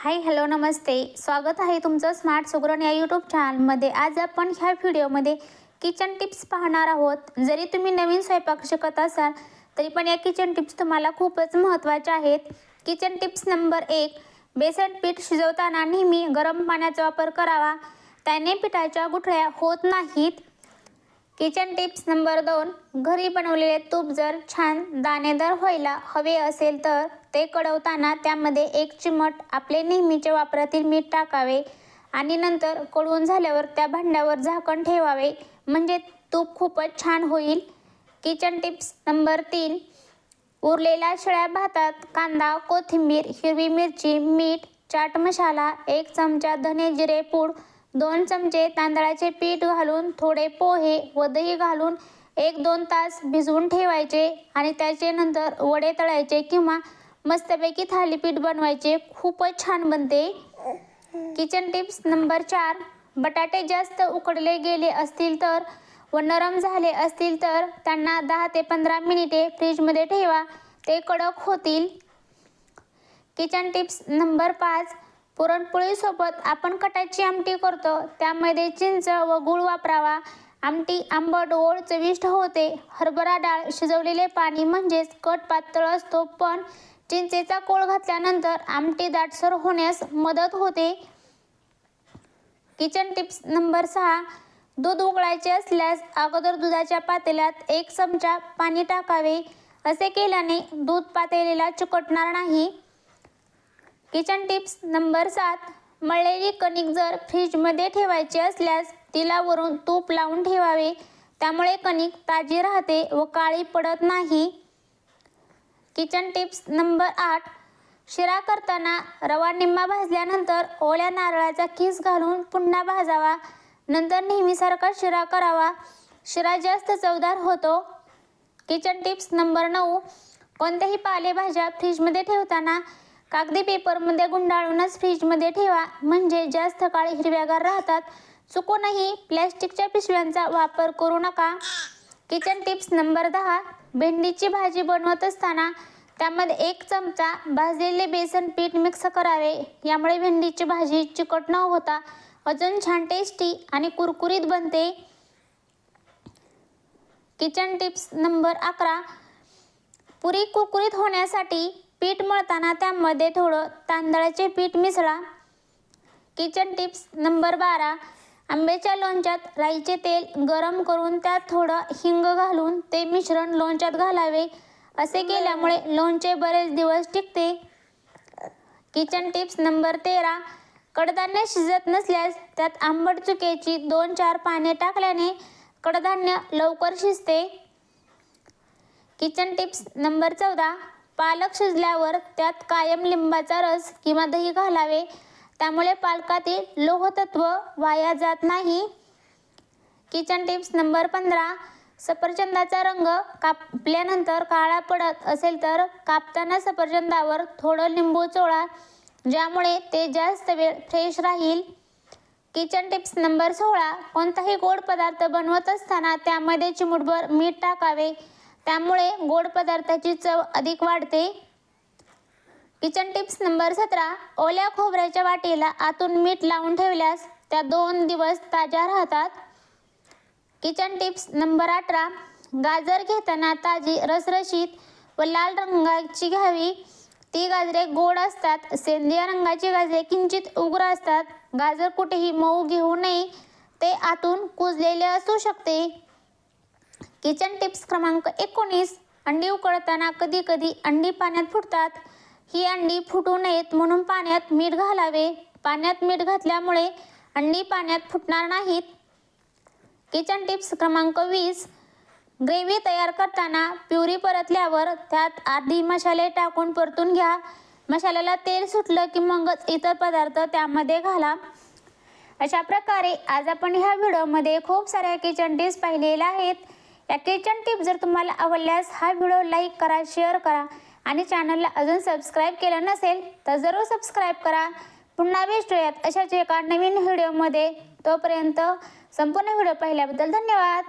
Hi hello नमस्ते. स्वागत आहे तुमचं स्मार्ट सुगरण या यूट्यूब चॅनलमध्ये आज आपण ह्या व्हिडिओमध्ये किचन टिप्स पाहणार आहोत. जरी तुम्ही नवीन स्वयंपाक शिकत असाल तरी पण या किचन टिप्स तुम्हाला खूपच महत्त्वाच्या आहेत. किचन टिप्स नंबर एक बेसन पीठ शिजवताना नेहमी गरम पाण्याचा वापर करावा. त्याने पिठाच्या गुठळ्या होत नाहीत. किचन टिप्स नंबर दोन. घरी बनवलेले तूप जर छान दाणेदार व्हायला हवे असेल तर ते कडवताना त्यामध्ये एक चिमट आपले नेहमीचे वापरातील मीठ टाकावे आणि नंतर कडवून झाल्यावर त्या भांड्यावर झाकण ठेवावे. म्हणजे तूप खूपच छान होईल. किचन टिप्स नंबर तीन. उरलेल्या शिळ्या भातात कांदा कोथिंबीर हिरवी मिरची मीठ चाट मसाला एक चमचा धने जिरे पूड दोन चमचे तांदळाचे पीठ घालून थोडे पोहे व दही घालून एक दोन तास भिजवून ठेवायचे आणि त्याचे नंतर वडे तळायचे किंवा मस्तपैकी थालीपीठ बनवायचे. खूपच छान बनते. किचन टिप्स नंबर चार. बटाटे जास्त उकडले गेले असतील तर व नरम झाले असतील तर त्यांना दहा ते पंधरा मिनिटे फ्रीजमध्ये ठेवा. ते कडक होतील. किचन टिप्स नंबर पाच. पुरणपोळीसोबत आपण कटाची आमटी करतो. त्यामध्ये चिंच व गूळ वापरावा. आमटी आंबट ओळ चविष्ट होते. हरभरा डाळ शिजवलेले पाणी म्हणजेच कट पातळ असतो. पण चिंचेचा कोळ घातल्यानंतर आमटी दाटसर होण्यास मदत होते. किचन टिप्स नंबर सहा. दूध उकळायचे असल्यास अगोदर दुधाच्या पातेल्यात एक चमचा पाणी टाकावे. असे केल्याने दूध पातेलीला चिकटणार नाही. किचन टिप्स नंबर सात. मळलेली कणिक जर फ्रीजमध्ये ठेवायची असल्यास तिला वरून तूप लावून ठेवावे. त्यामुळे कणिक ताजी राहते व काळी पडत नाही. किचन टिप्स नंबर आठ. शिरा करताना रवा निम्मा भाजल्यानंतर ओल्या नारळाचा किस घालून पुन्हा भाजावा. नंतर नेहमीसारखा शिरा करावा. शिरा जास्त चवदार होतो. किचन टिप्स नंबर नऊ. कोणत्याही पालेभाज्या फ्रीजमध्ये ठेवताना कागदी पेपरमध्ये गुंडाळूनच फ्रीजमध्ये ठेवा. म्हणजे जास्त काळ हिरव्यागार राहतात. चुकूनही प्लॅस्टिकच्या पिशव्यांचा वापर करू नका. किचन टिप्स नंबर दहा. भेंडीची भाजी बनवत असताना त्यामध्ये एक चमचा भाजलेले बेसन पीठ मिक्स करावे. यामुळे भेंडीची भाजी चिकट न होता अजून छान टेस्टी आणि कुरकुरीत बनते. किचन टिप्स नंबर अकरा. पुरी कुरकुरीत होण्यासाठी पीठ मळताना त्यामध्ये थोडं तांदळाचे पीठ मिसळा. किचन टिप्स नंबर बारा. आंब्याच्या लोणच्यात राईचे तेल गरम करून त्यात थोडं हिंग घालून ते मिश्रण लोणच्यात घालावे. असे केल्यामुळे लोणचे बरेच दिवस टिकते. किचन टिप्स नंबर तेरा. कडधान्य शिजत नसल्यास त्यात आंबट चुकेची दोन चार पाने टाकल्याने कडधान्य लवकर शिजते. किचन टिप्स नंबर चौदा. पालक शिजल्यावर त्यात कायम लिंबाचा रस किंवा दही घालावे. त्यामुळे पालकातील लोहतत्व वाया जात नाही. किचन टिप्स नंबर पंधरा. सफरचंदाचा रंग कापल्यानंतर काळा पडत असेल तर कापताना सफरचंदावर थोडं लिंबू चोळा ज्यामुळे ते जास्त वेळ फ्रेश राहील. किचन टिप्स नंबर सोळा. कोणताही गोड पदार्थ बनवत असताना त्यामध्ये चिमुटभर मीठ टाकावे. त्यामुळे गोड पदार्थाची चव अधिक वाढते. किचन टिप्स नंबर सतरा. ओल्या खोबऱ्याच्या वाटीला आतून मीठ लावून ठेवल्यास त्या दोन दिवस ताज्या राहतात. किचन टिप्स नंबर अठरा. गाजर घेताना ताजी रसरशीत व लाल रंगाची घ्यावी. ती गाजरे गोड असतात सेंद्रिय रंगाची गाजरे किंचित उग्र असतात. गाजर कुठेही मऊ घेऊ नये. ते आतून कुजलेले असू शकते. किचन टिप्स क्रमांक एकोणीस अंडी उकळताना कधी कधी अंडी पाण्यात फुटतात. ही अंडी फुटू नयेत म्हणून पाण्यात मीठ घालावे. पाण्यात मीठ घातल्यामुळे अंडी पाण्यात फुटणार नाहीत. किचन टिप्स क्रमांक वीस ग्रेव्ही तयार करताना प्युरी परतल्यावर त्यात आधी मसाले टाकून परतून घ्या. मसाल्याला तेल सुटलं की मगच इतर पदार्थ त्यामध्ये घाला. अशा प्रकारे आज आपण ह्या व्हिडिओमध्ये खूप साऱ्या किचन टिप्स पाहिलेल्या आहेत. या किचन टिप जर तुम्हाला आवडल्यास हा व्हिडिओ लाईक करा शेअर करा आणि चॅनलला अजून सबस्क्राईब केलं नसेल तर जरूर सबस्क्राईब करा. पुन्हा भेटूयात अशाच एका नवीन व्हिडिओमध्ये. तोपर्यंत संपूर्ण व्हिडिओ पाहिल्याबद्दल धन्यवाद.